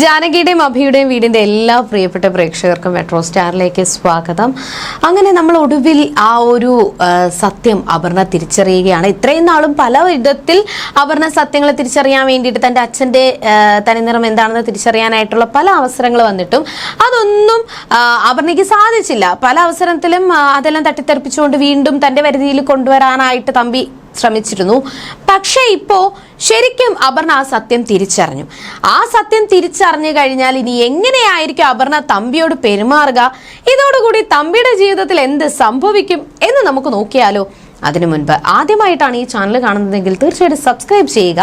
ജാനകിയുടെയും അഭിയുടെയും വീടിന്റെ എല്ലാ പ്രിയപ്പെട്ട പ്രേക്ഷകർക്കും മെട്രോ സ്റ്റാറിലേക്ക് സ്വാഗതം. അങ്ങനെ നമ്മൾ ഒടുവിൽ ആ ഒരു സത്യം അപർണ തിരിച്ചറിയുകയാണ്. ഇത്രയും നാളും പല വിധത്തിൽ അപർണ സത്യങ്ങളെ തിരിച്ചറിയാൻ വേണ്ടിയിട്ട് തന്റെ അച്ഛന്റെ തനിനിറം എന്താണെന്ന് തിരിച്ചറിയാനായിട്ടുള്ള പല അവസരങ്ങൾ വന്നിട്ടും അതൊന്നും അപർണയ്ക്ക് സാധിച്ചില്ല. പല അവസരത്തിലും അതെല്ലാം തട്ടിത്തെറിപ്പിച്ചുകൊണ്ട് വീണ്ടും തന്റെ പരിധിയിൽ കൊണ്ടുവരാനായിട്ട് തമ്പി ശ്രമിച്ചിരുന്നു. പക്ഷേ ഇപ്പോ ശരിക്കും അപർണ ആ സത്യം തിരിച്ചറിഞ്ഞു. ആ സത്യം തിരിച്ചറിഞ്ഞു കഴിഞ്ഞാൽ ഇനി എങ്ങനെയായിരിക്കും അപർണ തമ്പിയോട് പെരുമാറുക? ഇതോടുകൂടി തമ്പിയുടെ ജീവിതത്തിൽ എന്ത് സംഭവിക്കും എന്ന് നമുക്ക് നോക്കിയാലോ. അതിനു മുൻപ് ആദ്യമായിട്ടാണ് ഈ ചാനൽ കാണുന്നതെങ്കിൽ തീർച്ചയായിട്ടും സബ്സ്ക്രൈബ് ചെയ്യുക.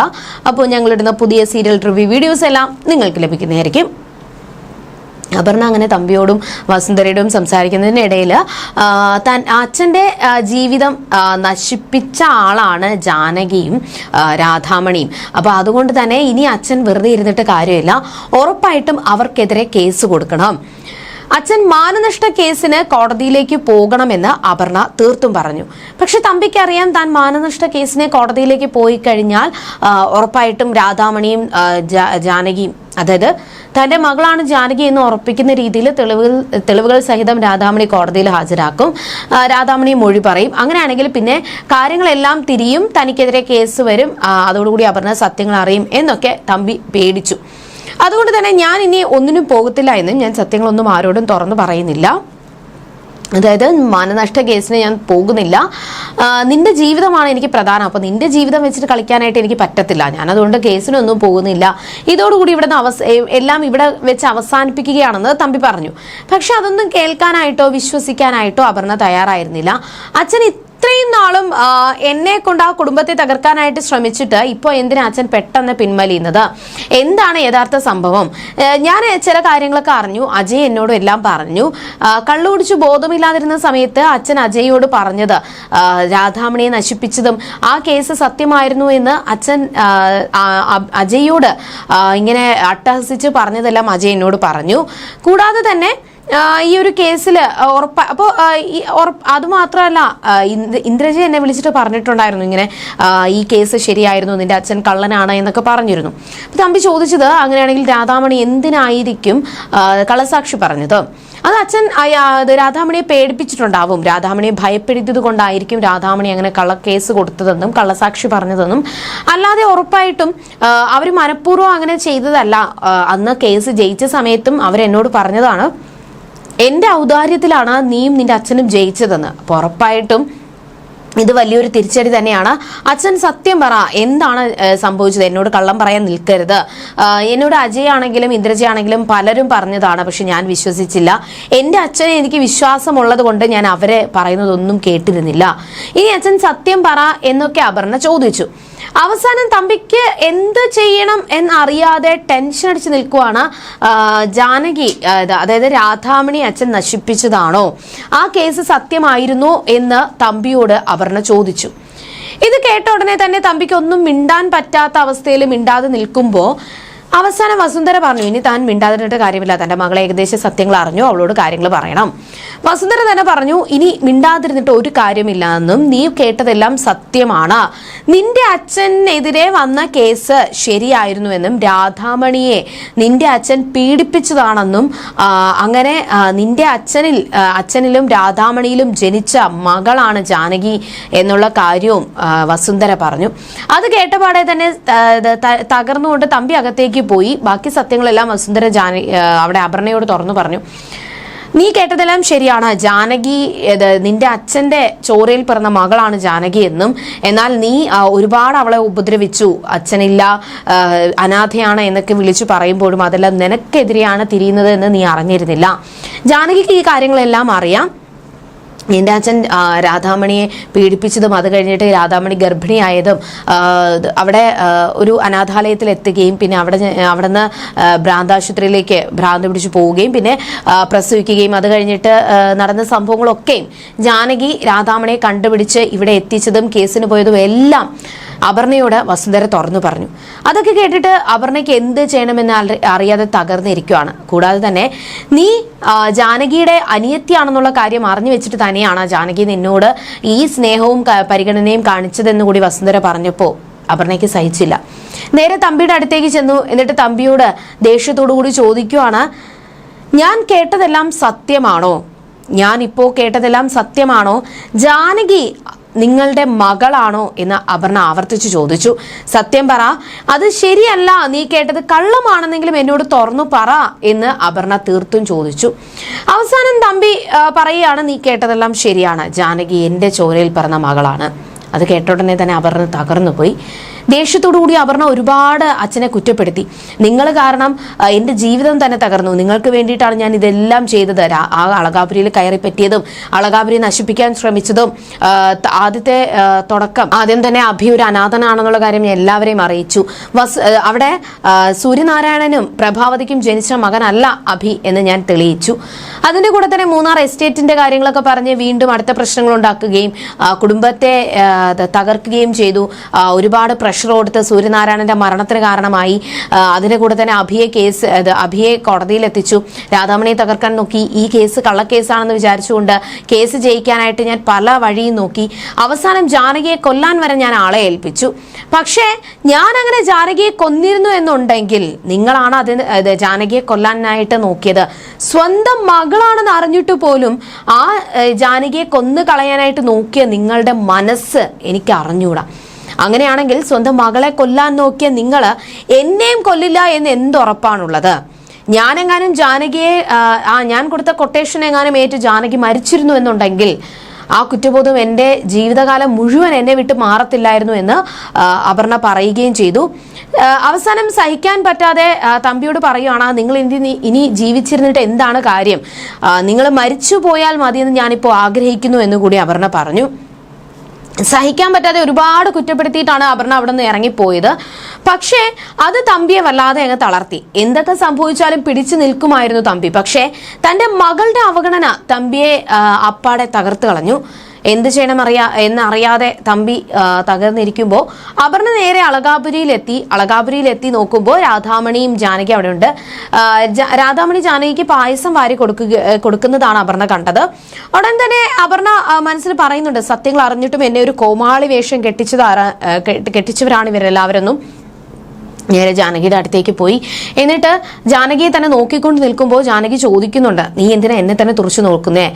അപ്പോൾ ഞങ്ങളിടുന്ന പുതിയ സീരിയൽ റിവ്യൂ വീഡിയോസ് എല്ലാം നിങ്ങൾക്ക് ലഭിക്കുന്നതായിരിക്കും. അപർണ അങ്ങനെ തമ്പിയോടും വസുന്ധരയോടും സംസാരിക്കുന്നതിനിടയിൽ താൻ അച്ഛന്റെ ജീവിതം നശിപ്പിച്ച ആളാണ് ജാനകിയും രാധാമണിയും. അപ്പോൾ അതുകൊണ്ട് തന്നെ ഇനി അച്ഛൻ വെറുതെ ഇരുന്നിട്ട് കാര്യമില്ല. ഉറപ്പായിട്ടും അവർക്കെതിരെ കേസ് കൊടുക്കണം. അച്ഛൻ മാനനഷ്ട കേസിന് കോടതിയിലേക്ക് പോകണമെന്ന് അപർണ തീർത്തും പറഞ്ഞു. പക്ഷെ തമ്പിക്ക് അറിയാം താൻ മാനനഷ്ട കേസിന് കോടതിയിലേക്ക് പോയി കഴിഞ്ഞാൽ ഉറപ്പായിട്ടും രാധാമണിയും ജാനകിയും അതായത് തന്റെ മകളാണ് ജാനകി എന്ന് ഉറപ്പിക്കുന്ന രീതിയിൽ തെളിവുകൾ തെളിവുകൾ സഹിതം രാധാമണി കോടതിയിൽ ഹാജരാക്കും. രാധാമണി മൊഴി പറയും. അങ്ങനെയാണെങ്കിൽ പിന്നെ കാര്യങ്ങളെല്ലാം തിരിയും തനിക്കെതിരെ കേസ് വരും. അതോടുകൂടി അപർണ സത്യങ്ങൾ അറിയും എന്നൊക്കെ തമ്പി പേടിച്ചു. അതുകൊണ്ട് തന്നെ ഞാൻ ഇനി ഒന്നിനും പോകത്തില്ല എന്നും ഞാൻ സത്യങ്ങളൊന്നും ആരോടും തുറന്നു പറയുന്നില്ല. അതായത് മാനനഷ്ട കേസിന് ഞാൻ പോകുന്നില്ല. നിന്റെ ജീവിതമാണ് എനിക്ക് പ്രധാനം. അപ്പോൾ നിന്റെ ജീവിതം വെച്ചിട്ട് കളിക്കാനായിട്ട് എനിക്ക് പറ്റത്തില്ല. ഞാൻ അതുകൊണ്ട് കേസിനൊന്നും പോകുന്നില്ല. ഇതോടുകൂടി ഇവിടെ അവസ എല്ലാം ഇവിടെ വെച്ച് അവസാനിപ്പിക്കുകയാണെന്ന് തമ്പി പറഞ്ഞു. പക്ഷെ അതൊന്നും കേൾക്കാനായിട്ടോ വിശ്വസിക്കാനായിട്ടോ അപർണ തയ്യാറായിരുന്നില്ല. അച്ഛൻ ഇത്രയും നാളും എന്നെ കൊണ്ട് ആ കുടുംബത്തെ തകർക്കാനായിട്ട് ശ്രമിച്ചിട്ട് ഇപ്പോൾ എന്തിനാ അച്ഛൻ പെട്ടെന്ന് പിൻവലിയുന്നത്? എന്താണ് യഥാർത്ഥ സംഭവം? ഞാൻ ചില കാര്യങ്ങളൊക്കെ അറിഞ്ഞു അജയ് എന്നോട് എല്ലാം പറഞ്ഞു. ആ, കള്ളു കുടിച്ച് ബോധമില്ലാതിരുന്ന സമയത്ത് അച്ഛൻ അജയോട് പറഞ്ഞത് രാധാമണിയെ നശിപ്പിച്ചതും ആ കേസ് സത്യമായിരുന്നു എന്ന് അച്ഛൻ അജയോട് ഇങ്ങനെ അട്ടഹസിച്ച് പറഞ്ഞതെല്ലാം അജയ് എന്നോട് പറഞ്ഞു. കൂടാതെ തന്നെ ഈ ഒരു കേസിൽ ഉറപ്പ അപ്പോൾ ഈ അത് മാത്രമല്ല ആ, ഇന്ദ്രജി എന്നെ വിളിച്ചിട്ട് പറഞ്ഞിട്ടുണ്ടായിരുന്നു ഇങ്ങനെ ഈ കേസ് ശരിയായിരുന്നു നിന്റെ അച്ഛൻ കള്ളനാണ് എന്നൊക്കെ പറഞ്ഞിരുന്നു. അപ്പോൾ തമ്പി ചോദിച്ചത് അങ്ങനെയാണെങ്കിൽ രാധാമണി എന്തിനായിരിക്കും കള്ളസാക്ഷി പറഞ്ഞത്? അത് അച്ഛൻ രാധാമണിയെ പേടിപ്പിച്ചിട്ടുണ്ടാവും. രാധാമണിയെ ഭയപ്പെടുത്തിയത് കൊണ്ടായിരിക്കും രാധാമണി അങ്ങനെ കള്ളക്കേസ് കൊടുത്തതെന്നും കള്ളസാക്ഷി പറഞ്ഞതെന്നും. അല്ലാതെ ഉറപ്പായിട്ടും അവർ മനഃപൂർവം അങ്ങനെ ചെയ്തതല്ല. അന്ന് കേസ് ജയിച്ച സമയത്തും അവരെന്നോട് പറഞ്ഞതാണ്. എന്റെ ഔദാര്യത്തിലാണ് നീയും നിന്റെ അച്ഛനും ജയിച്ചതെന്ന്. അപ്പോൾ ഉറപ്പായിട്ടും ഇത് വലിയൊരു തിരിച്ചടി തന്നെയാണ്. അച്ഛൻ സത്യം പറ എന്താണ് സംഭവിച്ചത്? എന്നോട് കള്ളം പറയാൻ നിൽക്കരുത്. എന്നോട് അജയ് ആണെങ്കിലും ഇന്ദ്രജി ആണെങ്കിലും പലരും പറഞ്ഞതാണ് പക്ഷെ ഞാൻ വിശ്വസിച്ചില്ല. എന്റെ അച്ഛനെ എനിക്ക് വിശ്വാസമുള്ളത് കൊണ്ട് ഞാൻ അവരെ പറയുന്നതൊന്നും കേട്ടിരുന്നില്ല. ഇനി അച്ഛൻ സത്യം പറ എന്നൊക്കെ അപർണ ചോദിച്ചു. അവസാനം തമ്പിക്ക് എന്ത് ചെയ്യണം എന്നറിയാതെ ടെൻഷൻ അടിച്ച് നിൽക്കുവാണ് ജാനകി അതായത് രാധാമണി അച്ഛൻ നശിപ്പിച്ചതാണോ? ആ കേസ് സത്യമായിരുന്നോ എന്ന് തമ്പിയോട് അവർണ ചോദിച്ചു. ഇത് കേട്ട ഉടനെ തന്നെ തമ്പിക്ക് ഒന്നും മിണ്ടാൻ പറ്റാത്ത അവസ്ഥയിൽ മിണ്ടാതെ നിൽക്കുമ്പോൾ അവസാനം വസുന്ധര പറഞ്ഞു ഇനി താൻ മിണ്ടാതിരുന്നിട്ട് കാര്യമില്ല. തന്റെ മകളെ ഏകദേശം സത്യങ്ങൾ അറിഞ്ഞു. അവളോട് കാര്യങ്ങൾ പറയണം. വസുന്ധര തന്നെ പറഞ്ഞു ഇനി മിണ്ടാതിരുന്നിട്ട് ഒരു കാര്യമില്ല എന്നും നീ കേട്ടതെല്ലാം സത്യമാണ്. നിന്റെ അച്ഛനെതിരെ വന്ന കേസ് ശരിയായിരുന്നു എന്നും രാധാമണിയെ നിന്റെ അച്ഛൻ പീഡിപ്പിച്ചതാണെന്നും അങ്ങനെ നിന്റെ അച്ഛനിൽ അച്ഛനിലും രാധാമണിയിലും ജനിച്ച മകളാണ് ജാനകി എന്നുള്ള കാര്യവും വസുന്ധര പറഞ്ഞു. അത് കേട്ടപാടെ തന്നെ തകർന്നുകൊണ്ട് തമ്പി അകത്തേക്ക് പോയി. ബാക്കി സത്യങ്ങളെല്ലാം വസുന്ധര ജാന ആ, അവിടെ അപർണയോട് തുറന്നു പറഞ്ഞു. നീ കേട്ടതെല്ലാം ശരിയാണ്. ജാനകി നിന്റെ അച്ഛന്റെ ചോരയിൽ പിറന്ന മകളാണ് ജാനകി എന്നും. എന്നാൽ നീ ഒരുപാട് അവളെ ഉപദ്രവിച്ചു. അച്ഛനില്ല അനാഥയാണ് എന്നൊക്കെ വിളിച്ചു പറയുമ്പോഴും അതെല്ലാം നിനക്കെതിരെയാണ് തിരിയുന്നത് എന്ന് നീ അറിഞ്ഞിരുന്നില്ല. ജാനകിക്ക് ഈ കാര്യങ്ങളെല്ലാം അറിയാം. എന്റെ അച്ഛൻ രാധാമണിയെ പീഡിപ്പിച്ചതും അത് കഴിഞ്ഞിട്ട് രാധാമണി ഗർഭിണിയായതും അവിടെ ഒരു അനാഥാലയത്തിൽ എത്തുകയും പിന്നെ അവിടെ അവിടുന്ന് ഭ്രാന്താശുപത്രിയിലേക്ക് ഭ്രാന്ത് പിടിച്ച് പോവുകയും പിന്നെ പ്രസവിക്കുകയും അത് കഴിഞ്ഞിട്ട് നടന്ന സംഭവങ്ങളൊക്കെയും ജാനകി രാധാമണിയെ കണ്ടുപിടിച്ച് ഇവിടെ എത്തിച്ചതും കേസിന് പോയതും എല്ലാം അപർണയോട് വസുന്ധര തുറന്നു പറഞ്ഞു. അതൊക്കെ കേട്ടിട്ട് അപർണയ്ക്ക് എന്ത് ചെയ്യണമെന്ന് അറിയാതെ തകർന്നിരിക്കുകയാണ് കൂടാതെ തന്നെ നീ ജാനകിയുടെ അനിയത്തിയാണെന്നുള്ള കാര്യം അറിഞ്ഞു വെച്ചിട്ട് തന്നെയാണ് ജാനകി നിന്നോട് ഈ സ്നേഹവും പരിഗണനയും കാണിച്ചതെന്ന് കൂടി വസുന്ധര പറഞ്ഞപ്പോൾ അപർണയ്ക്ക് സഹിച്ചില്ല. നേരെ തമ്പിയുടെ അടുത്തേക്ക് ചെന്നു. എന്നിട്ട് തമ്പിയോട് ദേഷ്യത്തോടു കൂടി ചോദിക്കുവാണ് ഞാൻ കേട്ടതെല്ലാം സത്യമാണോ? ഞാൻ ഇപ്പോൾ കേട്ടതെല്ലാം സത്യമാണോ? ജാനകി നിങ്ങളുടെ മകളാണോ എന്ന് അപർണ ആവർത്തിച്ചു ചോദിച്ചു. സത്യം പറ അത് ശരിയല്ല. നീ കേട്ടത് കള്ളമാണെന്നെങ്കിലും എന്നോട് തുറന്നു പറ എന്ന് അപർണ തീർത്തും ചോദിച്ചു. അവസാനം തമ്പി പറയുകയാണ് നീ കേട്ടതെല്ലാം ശരിയാണ്. ജാനകി എന്റെ ചോരയിൽ പറഞ്ഞ മകളാണ്. അത് കേട്ട ഉടനെ തന്നെ അപർണ തകർന്നു പോയി ദേഷ്യത്തോടു കൂടി അപർണ ഒരുപാട് അച്ഛനെ കുറ്റപ്പെടുത്തി. നിങ്ങൾ കാരണം എന്റെ ജീവിതം തന്നെ തകർന്നു. നിങ്ങൾക്ക് വേണ്ടിയിട്ടാണ് ഞാൻ ഇതെല്ലാം ചെയ്തത്. ആ അളകാപുരിയിൽ കയറി പറ്റിയതും അളകാപുരി നശിപ്പിക്കാൻ ശ്രമിച്ചതും ആദ്യത്തെ തുടക്കം. ആദ്യം തന്നെ അഭി ഒരു അനാഥനാണെന്നുള്ള കാര്യം ഞാൻ എല്ലാവരെയും അറിയിച്ചു. വസ് അവിടെ സൂര്യനാരായണനും പ്രഭാവതിക്കും ജനിച്ച മകനല്ല അഭി എന്ന് ഞാൻ തെളിയിച്ചു. അതിന്റെ കൂടെ തന്നെ മൂന്നാർ എസ്റ്റേറ്റിന്റെ കാര്യങ്ങളൊക്കെ പറഞ്ഞ് വീണ്ടും അടുത്ത പ്രശ്നങ്ങൾ ഉണ്ടാക്കുകയും കുടുംബത്തെ തകർക്കുകയും ചെയ്തു. ഒരുപാട് ഒരുപാട് പ്രഷർ കൊടുത്ത് സൂര്യനാരായണന്റെ മരണത്തിന് കാരണമായി അതിന്റെ കൂടെ തന്നെ അഭിയെ കേസ് അഭിയെ കോടതിയിൽ എത്തിച്ചു രാധാമണിയെ തകർക്കാൻ നോക്കി. ഈ കേസ് കള്ളക്കേസാണെന്ന് വിചാരിച്ചുകൊണ്ട് കേസ് ജയിക്കാനായിട്ട് ഞാൻ പല വഴിയും നോക്കി. അവസാനം ജാനകിയെ കൊല്ലാൻ വരെ ഞാൻ ആളെ ഏൽപ്പിച്ചു. പക്ഷേ ഞാൻ അങ്ങനെ ജാനകിയെ കൊന്നിരുന്നു എന്നുണ്ടെങ്കിൽ നിങ്ങളാണ് അതിന് അത് ജാനകിയെ കൊല്ലാനായിട്ട് നോക്കിയത്. സ്വന്തം മകളാണെന്ന് അറിഞ്ഞിട്ട് പോലും ആ ജാനകിയെ കൊന്നു കളയാനായിട്ട് നോക്കിയ നിങ്ങളുടെ മനസ്സ് എനിക്ക് അറിഞ്ഞൂടാ അങ്ങനെയാണെങ്കിൽ സ്വന്തം മകളെ കൊല്ലാൻ നോക്കിയ നിങ്ങൾ എന്നെയും കൊല്ലില്ല എന്ന് എന്തുറപ്പാണുള്ളത്? ഞാനെങ്ങാനും ജാനകിയെ ആ, ഞാൻ കൊടുത്ത കൊട്ടേഷൻ എങ്ങാനും ഏറ്റ് ജാനകി മരിച്ചിരുന്നു എന്നുണ്ടെങ്കിൽ ആ കുറ്റബോധം എന്റെ ജീവിതകാലം മുഴുവൻ എന്നെ വിട്ട് മാറത്തില്ലായിരുന്നു എന്ന് അപർണ പറയുകയും ചെയ്തു. അവസാനം സഹിക്കാൻ പറ്റാതെ തമ്പിയോട് പറയുകയാണ് നിങ്ങൾ ഇനി ഇനി ജീവിച്ചിരുന്നിട്ട് എന്താണ് കാര്യം? നിങ്ങൾ മരിച്ചു പോയാൽ മതിയെന്ന് ഞാനിപ്പോൾ ആഗ്രഹിക്കുന്നു എന്ന് കൂടി അപർണ പറഞ്ഞു. സഹിക്കാൻ പറ്റാതെ ഒരുപാട് കുറ്റപ്പെടുത്തിയിട്ടാണ് അപർണ അവിടെ നിന്ന് ഇറങ്ങിപ്പോയത്. പക്ഷേ അത് തമ്പിയെ വല്ലാതെ അങ്ങ് തളർത്തി. എന്തൊക്കെ സംഭവിച്ചാലും പിടിച്ചു നിൽക്കുമായിരുന്നു തമ്പി. പക്ഷേ തന്റെ മകളുടെ അവഗണന തമ്പിയെ അപ്പാടെ തകർത്ത് കളഞ്ഞു. എന്ത് ചെയ്യണം അറിയാ എന്നറിയാതെ തമ്പി തകർന്നിരിക്കുമ്പോൾ അപർണ നേരെ അളകാപുരിയിലെത്തി അളകാപുരിയിലെത്തി നോക്കുമ്പോൾ രാധാമണിയും ജാനകി അവിടെ ഉണ്ട് രാധാമണി ജാനകിക്ക് പായസം വാരി കൊടുക്കുക കൊടുക്കുന്നതാണ് അപർണ കണ്ടത്. ഉടൻ തന്നെ അപർണ മനസ്സിൽ പറയുന്നുണ്ട് സത്യങ്ങൾ അറിഞ്ഞിട്ടും എന്നെ ഒരു കോമാളി വേഷം കെട്ടിച്ചതാരാ ഏ, കെട്ടിച്ചവരാണ് ഇവരെല്ലാവരെന്നും. നേരെ ജാനകിയുടെ അടുത്തേക്ക് പോയി. എന്നിട്ട് ജാനകിയെ തന്നെ നോക്കിക്കൊണ്ട് നിൽക്കുമ്പോൾ ജാനകി ചോദിക്കുന്നുണ്ട് നീ എന്തിനാ എന്നെ തന്നെ തുറച്ചു നോക്കുന്നേ?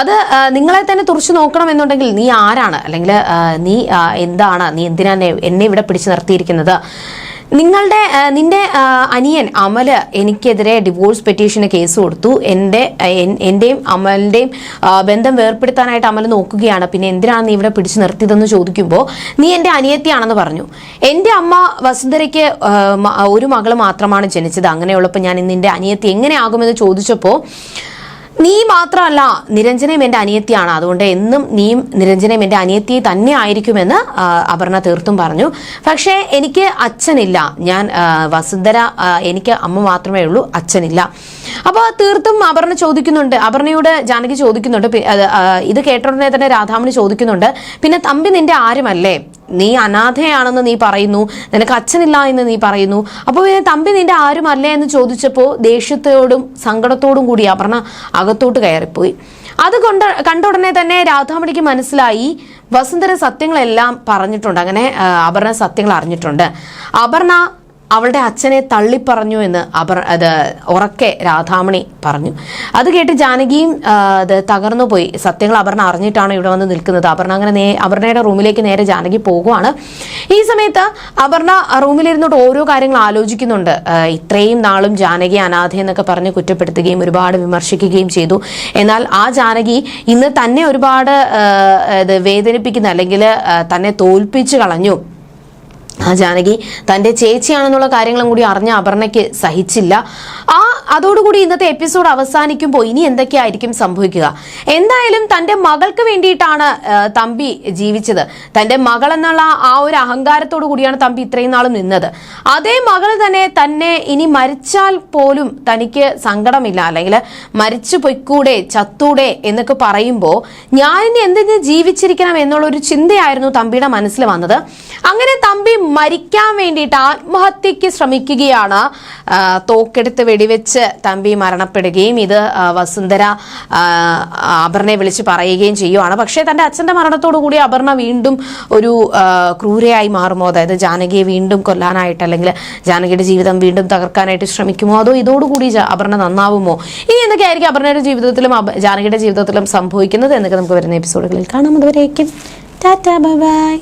അത് നിങ്ങളെ തന്നെ തുറച്ചു നോക്കണം എന്നുണ്ടെങ്കിൽ നീ ആരാണ്? അല്ലെങ്കിൽ നീ എന്താണ്? നീ എന്തിനാ എന്നെ ഇവിടെ പിടിച്ചു നിർത്തിയിരിക്കുന്നത്? നിങ്ങളുടെ നിന്റെ അനിയൻ അമൽ എനിക്കെതിരെ ഡിവോഴ്സ് പെറ്റീഷന് കേസ് കൊടുത്തു. എന്റെ എന്റെയും അമലിന്റെയും ബന്ധം വേർപ്പെടുത്താനായിട്ട് അമൽ നോക്കുകയാണ്. പിന്നെ എന്തിനാണ് നീ ഇവിടെ പിടിച്ചു നിർത്തിയതെന്ന് ചോദിക്കുമ്പോൾ നീ എന്റെ അനിയത്തിയാണെന്ന് പറഞ്ഞു. എന്റെ അമ്മ വസുന്ധരയ്ക്ക് ഒരു മകൾ മാത്രമാണ് ജനിച്ചത്. അങ്ങനെയുള്ളപ്പോൾ ഞാൻ ഇന്ന് എന്റെ അനിയത്തി എങ്ങനെയാകുമെന്ന് ചോദിച്ചപ്പോൾ നീ മാത്രമല്ല നിരഞ്ജനയും എന്റെ അനിയത്തിയാണ്. അതുകൊണ്ട് എന്നും നീയും നിരഞ്ജനയും എന്റെ അനിയത്തി തന്നെ ആയിരിക്കുമെന്ന് അപർണ തീർത്തും പറഞ്ഞു. പക്ഷേ എനിക്ക് അച്ഛനില്ല. ഞാൻ വസുന്ധര എനിക്ക് അമ്മ മാത്രമേ ഉള്ളൂ അച്ഛനില്ല. അപ്പോൾ തീർത്തും അപർണ ചോദിക്കുന്നുണ്ട്. അപർണയോട് ജാനകി ചോദിക്കുന്നുണ്ട്. ഇത് കേട്ട ഉടനെ തന്നെ രാധാമണി ചോദിക്കുന്നുണ്ട്. പിന്നെ തമ്പി നിന്റെ ആരുമല്ലേ? നീ അനാഥയാണെന്ന് നീ പറയുന്നു. നിനക്ക് അച്ഛനില്ല എന്ന് നീ പറയുന്നു. അപ്പോൾ പിന്നെ തമ്പി നിന്റെ ആരുമല്ലേ? എന്ന് ചോദിച്ചപ്പോൾ ദേഷ്യത്തോടും സങ്കടത്തോടും കൂടി അപർണ അകത്തോട്ട് കയറിപ്പോയി. അത് കൊണ്ട് കണ്ട ഉടനെ തന്നെ രാധാമണിക്ക് മനസ്സിലായി വസുന്ധര സത്യങ്ങളെല്ലാം പറഞ്ഞിട്ടുണ്ട്. അങ്ങനെ അപർണ സത്യങ്ങൾ അറിഞ്ഞിട്ടുണ്ട്. അപർണ അവളുടെ അച്ഛനെ തള്ളിപ്പറഞ്ഞു എന്ന് അപർ അത് ഉറക്കെ രാധാമണി പറഞ്ഞു. അത് കേട്ട് ജാനകിയും അത് തകർന്നു പോയി. സത്യങ്ങൾ അപർണ അറിഞ്ഞിട്ടാണ് ഇവിടെ വന്ന് നിൽക്കുന്നത്. അപർണ അങ്ങനെ നേ അപർണയുടെ റൂമിലേക്ക് നേരെ ജാനകി പോകുവാണ്. ഈ സമയത്ത് അപർണ റൂമിലിരുന്നിട്ട് ഓരോ കാര്യങ്ങൾ ആലോചിക്കുന്നുണ്ട്. ഇത്രയും നാളും ജാനകി അനാഥ എന്നൊക്കെ പറഞ്ഞ് കുറ്റപ്പെടുത്തുകയും ഒരുപാട് വിമർശിക്കുകയും ചെയ്തു. എന്നാൽ ആ ജാനകി ഇന്ന് തന്നെ ഒരുപാട് വേദനിപ്പിക്കുന്ന അല്ലെങ്കിൽ തന്നെ തോൽപ്പിച്ചു കളഞ്ഞു. ആ ജാനകി തന്റെ ചേച്ചിയാണെന്നുള്ള കാര്യങ്ങളും കൂടി അറിഞ്ഞ അപർണയ്ക്ക് സഹിച്ചില്ല. ആ അതോടുകൂടി ഇന്നത്തെ എപ്പിസോഡ് അവസാനിക്കുമ്പോൾ ഇനി എന്തൊക്കെയായിരിക്കും സംഭവിക്കുക? എന്തായാലും തന്റെ മകൾക്ക് വേണ്ടിയിട്ടാണ് തമ്പി ജീവിച്ചത്. തന്റെ മകൾ എന്നുള്ള ആ ഒരു അഹങ്കാരത്തോടു കൂടിയാണ് തമ്പി ഇത്രയും നാളും നിന്നത്. അതേ മകൾ തന്നെ തന്നെ ഇനി മരിച്ചാൽ പോലും തനിക്ക് സങ്കടമില്ല. അല്ലെങ്കിൽ മരിച്ചു പൊയ്ക്കൂടെ ചത്തൂടെ എന്നൊക്കെ പറയുമ്പോൾ ഞാൻ ഇനി എന്തിന് ജീവിച്ചിരിക്കണം എന്നുള്ളൊരു ചിന്തയായിരുന്നു തമ്പിയുടെ മനസ്സിൽ വന്നത്. അങ്ങനെ തമ്പി മരിക്കാൻ വേണ്ടിയിട്ട് ആത്മഹത്യക്ക് ശ്രമിക്കുകയാണ് തോക്കെടുത്ത് വെടിവെച്ച് തമ്പി മരണപ്പെടുകയും ഇത് വസുന്ധര അപർണയെ വിളിച്ച് പറയുകയും ചെയ്യുവാണ്. പക്ഷേ തന്റെ അച്ഛന്റെ മരണത്തോടു കൂടി അപർണ വീണ്ടും ഒരു ക്രൂരയായി മാറുമോ? അതായത് ജാനകിയെ വീണ്ടും കൊല്ലാനായിട്ട് അല്ലെങ്കിൽ ജാനകിയുടെ ജീവിതം വീണ്ടും തകർക്കാനായിട്ട് ശ്രമിക്കുമോ? അതോ ഇതോടുകൂടി അപർണ നന്നാവുമോ? ഇനി എന്തൊക്കെയായിരിക്കും അപർണയുടെ ജീവിതത്തിലും ജാനകിയുടെ ജീവിതത്തിലും സംഭവിക്കുന്നത് എന്നൊക്കെ നമുക്ക് വരുന്ന എപ്പിസോഡുകളിൽ കാണാം. അതുവരേക്കും ടാറ്റാ ബൈ.